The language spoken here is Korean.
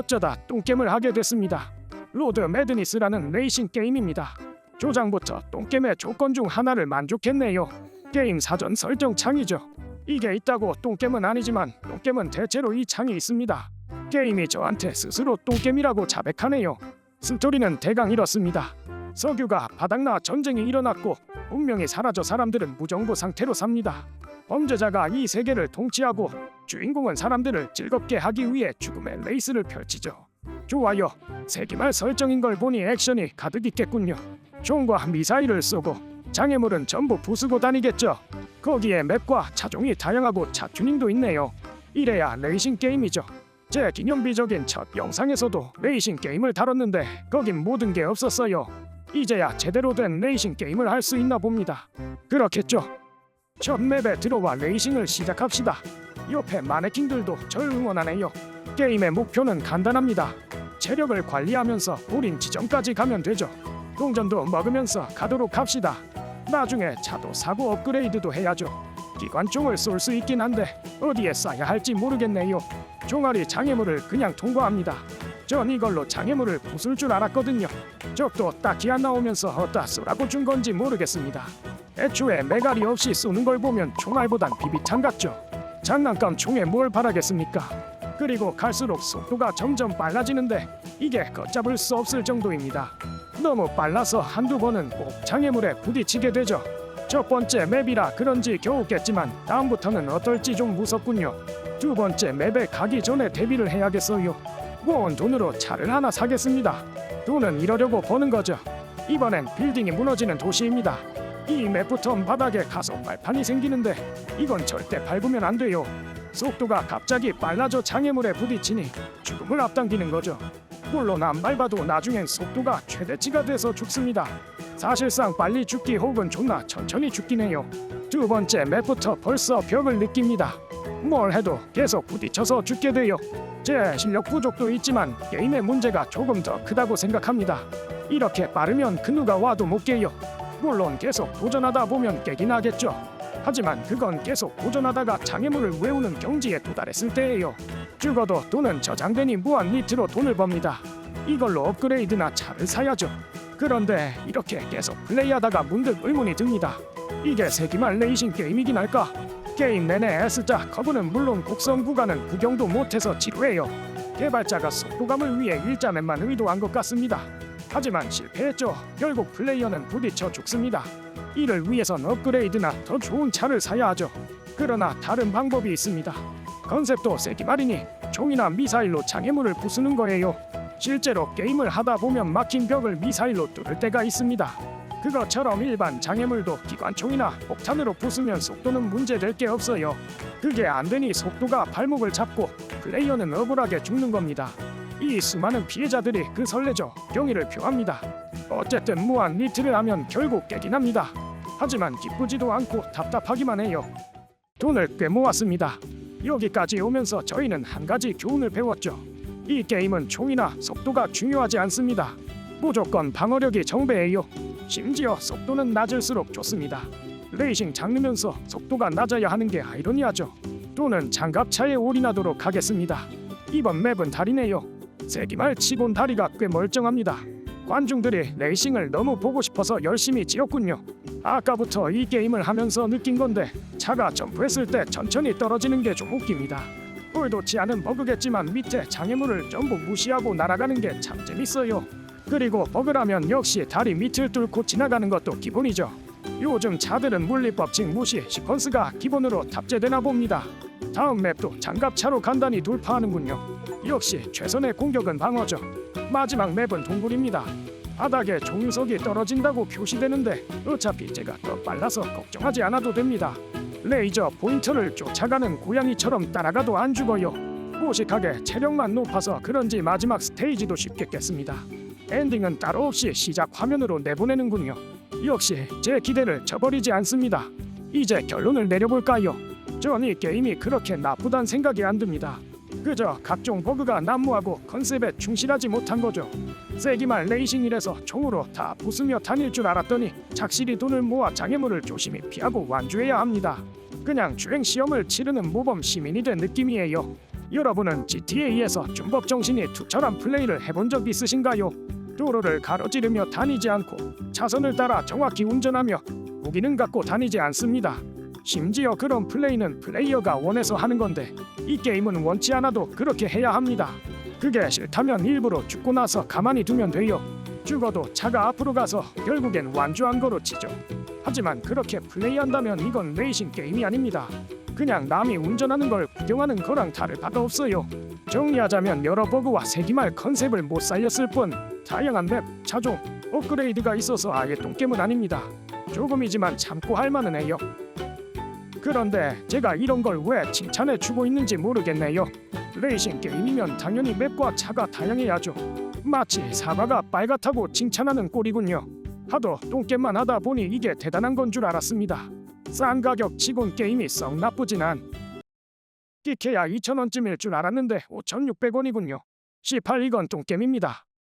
어쩌다 똥겜을 하게 됐습니다. 로드 매드니스라는 레이싱 게임입니다. 조장부터 똥겜의 조건 중 하나를 만족했네요. 게임 사전 설정 창이죠. 이게 있다고 똥겜은 아니지만 똥겜은 대체로 이 창이 있습니다. 게임이 저한테 스스로 똥겜이라고 자백하네요. 스토리는 대강 이렇습니다. 석유가 바닥나 전쟁이 일어났고 운명이 사라져 사람들은 무정부 상태로 삽니다. 범죄자가 이 세계를 통치하고 주인공은 사람들을 즐겁게 하기 위해 죽음의 레이스를 펼치죠. 좋아요. 세기말 설정인 걸 보니 액션이 가득 있겠군요. 총과 미사일을 쏘고 장애물은 전부 부수고 다니겠죠. 거기에 맵과 차종이 다양하고 차 튜닝도 있네요. 이래야 레이싱 게임이죠. 제 기념비적인 첫 영상에서도 레이싱 게임을 다뤘는데 거긴 모든 게 없었어요. 이제야 제대로 된 레이싱 게임을 할 수 있나 봅니다. 그렇겠죠. 첫 맵에 들어와 레이싱을 시작합시다. 옆에 마네킹들도 절 응원하네요. 게임의 목표는 간단합니다. 체력을 관리하면서 우린 지점까지 가면 되죠. 동전도 먹으면서 가도록 합시다. 나중에 차도 사고 업그레이드도 해야죠. 기관총을 쏠 수 있긴 한데 어디에 쏴야 할지 모르겠네요. 종아리 장애물을 그냥 통과합니다. 전 이걸로 장애물을 부술 줄 알았거든요. 적도 딱히 안 나오면서 어디다 쏘라고 준 건지 모르겠습니다. 애초에 매갈이 없이 쏘는 걸 보면 총알보단 비비탄 같죠. 장난감 총에 뭘 바라겠습니까? 그리고 갈수록 속도가 점점 빨라지는데 이게 걷잡을 수 없을 정도입니다. 너무 빨라서 한두 번은 꼭 장애물에 부딪히게 되죠. 첫 번째 맵이라 그런지 겨우 깼지만 다음부터는 어떨지 좀 무섭군요. 두 번째 맵에 가기 전에 대비를 해야겠어요. 모은 돈으로 차를 하나 사겠습니다. 돈은 이러려고 버는 거죠. 이번엔 빌딩이 무너지는 도시입니다. 이 맵부터 바닥에 가속 발판이 생기는데 이건 절대 밟으면 안 돼요. 속도가 갑자기 빨라져 장애물에 부딪히니 죽음을 앞당기는 거죠. 물론 안 밟아도 나중엔 속도가 최대치가 돼서 죽습니다. 사실상 빨리 죽기 혹은 존나 천천히 죽긴 해요. 두 번째 맵부터 벌써 벽을 느낍니다. 뭘 해도 계속 부딪혀서 죽게 돼요. 제 실력 부족도 있지만 게임의 문제가 조금 더 크다고 생각합니다. 이렇게 빠르면 그 누가 와도 못 깨요. 물론 계속 도전하다 보면 깨긴 하겠죠. 하지만 그건 계속 도전하다가 장애물을 외우는 경지에 도달했을 때예요. 죽어도 돈은 저장되니 무한 리트로 돈을 법니다. 이걸로 업그레이드나 차를 사야죠. 그런데 이렇게 계속 플레이하다가 문득 의문이 듭니다. 이게 세기말 레이싱 게임이긴 할까? 게임 내내 S자 커브는 물론 곡선 구간은 구경도 못해서 지루해요. 개발자가 속도감을 위해 일자맵만 의도한 것 같습니다. 하지만 실패했죠. 결국 플레이어는 부딪혀 죽습니다. 이를 위해선 업그레이드나 더 좋은 차를 사야 하죠. 그러나 다른 방법이 있습니다. 컨셉도 세기 말이니 총이나 미사일로 장애물을 부수는 거예요. 실제로 게임을 하다 보면 막힌 벽을 미사일로 뚫을 때가 있습니다. 그것처럼 일반 장애물도 기관총이나 폭탄으로 부수면 속도는 문제될 게 없어요. 그게 안 되니 속도가 발목을 잡고 플레이어는 억울하게 죽는 겁니다. 이 수많은 피해자들이 그 설레죠 경의를 표합니다. 어쨌든 무한 리트를 하면 결국 깨긴 합니다. 하지만 기쁘지도 않고 답답하기만 해요. 돈을 꽤 모았습니다. 여기까지 오면서 저희는 한 가지 교훈을 배웠죠. 이 게임은 총이나 속도가 중요하지 않습니다. 무조건 방어력이 정배예요. 심지어 속도는 낮을수록 좋습니다. 레이싱 장르면서 속도가 낮아야 하는 게 아이러니하죠. 돈은 장갑차에 올인하도록 하겠습니다. 이번 맵은 다리네요. 세기말 치곤 다리가 꽤 멀쩡합니다. 관중들이 레이싱을 너무 보고 싶어서 열심히 지었군요. 아까부터 이 게임을 하면서 느낀 건데 차가 점프했을 때 천천히 떨어지는 게 좀 웃깁니다. 의도치 않은 버그겠지만 밑에 장애물을 전부 무시하고 날아가는 게 참 재밌어요. 그리고 버그라면 역시 다리 밑을 뚫고 지나가는 것도 기본이죠. 요즘 차들은 물리법칙 무시 시퀀스가 기본으로 탑재되나 봅니다. 다음 맵도 장갑차로 간단히 돌파하는군요. 역시 최선의 공격은 방어죠. 마지막 맵은 동굴입니다. 바닥에 종유석이 떨어진다고 표시되는데 어차피 제가 더 빨라서 걱정하지 않아도 됩니다. 레이저 포인터를 쫓아가는 고양이처럼 따라가도 안 죽어요. 무식하게 체력만 높아서 그런지 마지막 스테이지도 쉽게 깼습니다. 엔딩은 따로 없이 시작 화면으로 내보내는군요. 역시 제 기대를 저버리지 않습니다. 이제 결론을 내려볼까요? 전 이 게임이 그렇게 나쁘단 생각이 안 듭니다. 그저 각종 버그가 난무하고 컨셉에 충실하지 못한 거죠. 세기말 레이싱이라서 총으로 다 부수며 다닐 줄 알았더니 착실히 돈을 모아 장애물을 조심히 피하고 완주해야 합니다. 그냥 주행 시험을 치르는 모범 시민이 된 느낌이에요. 여러분은 GTA에서 준법 정신이 투철한 플레이를 해본 적 있으신가요? 도로를 가로지르며 다니지 않고 차선을 따라 정확히 운전하며 무기는 갖고 다니지 않습니다. 심지어 그런 플레이는 플레이어가 원해서 하는 건데 이 게임은 원치 않아도 그렇게 해야 합니다. 그게 싫다면 일부러 죽고 나서 가만히 두면 돼요. 죽어도 차가 앞으로 가서 결국엔 완주한 거로 치죠. 하지만 그렇게 플레이한다면 이건 레이싱 게임이 아닙니다. 그냥 남이 운전하는 걸 구경하는 거랑 다를 바가 없어요. 정리하자면 여러 버그와 세기말 컨셉을 못 살렸을 뿐 다양한 맵, 차종, 업그레이드가 있어서 아예 똥겜은 아닙니다. 조금이지만 참고 할 만은 해요. 그런데 제가 이런 걸 왜 칭찬해 주고 있는지 모르겠네요. 레이싱 게임이면 당연히 맵과 차가 다양해야죠. 마치 사과가 빨갛다고 칭찬하는 꼴이군요. 하도 똥겜만 하다 보니 이게 대단한 건 줄 알았습니다. 싼 가격 치곤 게임이 썩 나쁘진 않. 끼케야 2,000원쯤일 줄 알았는데 5,600원이군요. 18 이건 똥겜입니다.